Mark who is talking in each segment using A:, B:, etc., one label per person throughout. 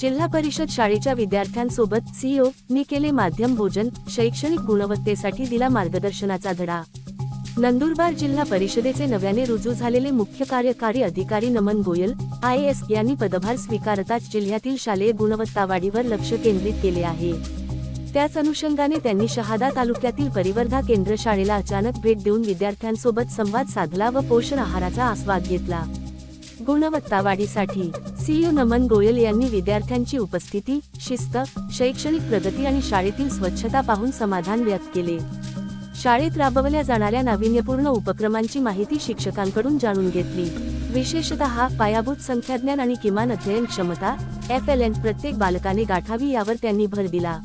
A: जिल्हा परिषद शाळेच्या विद्यार्थ्यांसोबत सीईओ मी केले माध्यम भोजन शैक्षणिक गुणवत्तेसाठी दिला मार्गदर्शनाचा धडा. नंदुरबार जिल्हा परिषदेचे नव्याने रुजू झालेले मुख्य कार्यकारी अधिकारी नमन गोयल आय एस यांनी पदभार स्वीकारताच जिल्ह्यातील शालेय गुणवत्ता वाढीवर लक्ष केंद्रित केले आहे. त्याच अनुषंगाने त्यांनी शहादा तालुक्यातील परिवर्धा केंद्र शाळेला अचानक भेट देऊन विद्यार्थ्यांसोबत संवाद साधला व पोषण आहाराचा आस्वाद घेतला. गुणवत्ता वाढीसाठी सीयू नमन गोयल यांनी विद्यार्थ्यांची उपस्थिती शिस्त शैक्षणिक प्रगती आणि शाळेतील स्वच्छता पाहून समाधान व्यक्त केले. शाळेत राबवल्या जाणाऱ्या नाविन्यपूर्ण उपक्रमांची माहिती शिक्षकांकडून जाणून घेतली. विशेषतः पायाभूत संख्याज्ञान आणि किमान अध्ययन क्षमता एफ एल एन प्रत्येक बालकाने गाठावी यावर त्यांनी भर दिला.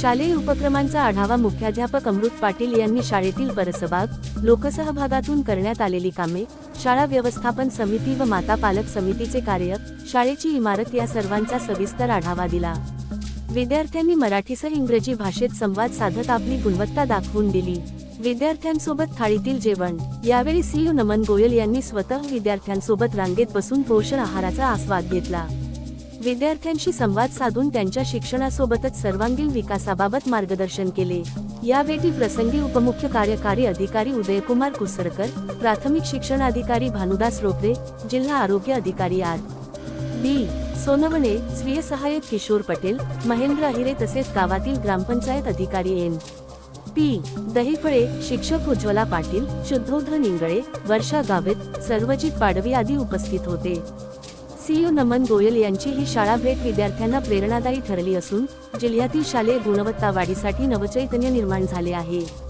A: शालेय उपक्रमांचा आढावा मुख्याध्यापक अमृत पाटील यांनी शाळेतील परसबाग लोकसहभागातून करण्यात आलेली कामे शाळा व्यवस्थापन समिती व माता पालक समितीचे कार्य शाळेची इमारत या सर्वांचा सविस्तर आढावा दिला. विद्यार्थ्यांनी मराठीसह इंग्रजी भाषेत संवाद साधत आपली गुणवत्ता दाखवून दिली. विद्यार्थ्यांसोबत थाळीतील जेवण यावेळी सीईओ नमन गोयल यांनी स्वतः विद्यार्थ्यांसोबत रांगेत बसून पोषण आहाराचा आस्वाद घेतला. विद्यार्थ्यांशी संवाद साधून त्यांच्या शिक्षणासोबतच सर्वांगीण विकासाबाबत मार्गदर्शन केले. यावेळी प्रसंगी उपमुख्य कार्यकारी अधिकारी उदयकुमार कुसरकर प्राथमिक शिक्षण अधिकारी भानुदास रोपरे जिल्हा आरोग्य अधिकारी आर. बी. सोनवणे स्वीय सहाय्यक किशोर पटेल महेंद्र अहिरे तसेच गावातील ग्रामपंचायत अधिकारी एन. पी. दहीफळे शिक्षक उज्ज्वला पाटील शुद्धोधन इंगळे वर्षा गावित सर्वजित पाडवी आदी उपस्थित होते. सीयू नमन गोयल यांची ही शाळा भेट विद्यार्थ्यांना प्रेरणादायी ठरली असून जिल्ह्यातील शालेय गुणवत्ता वाढीसाठी नवचैतन्य निर्माण झाले आहे.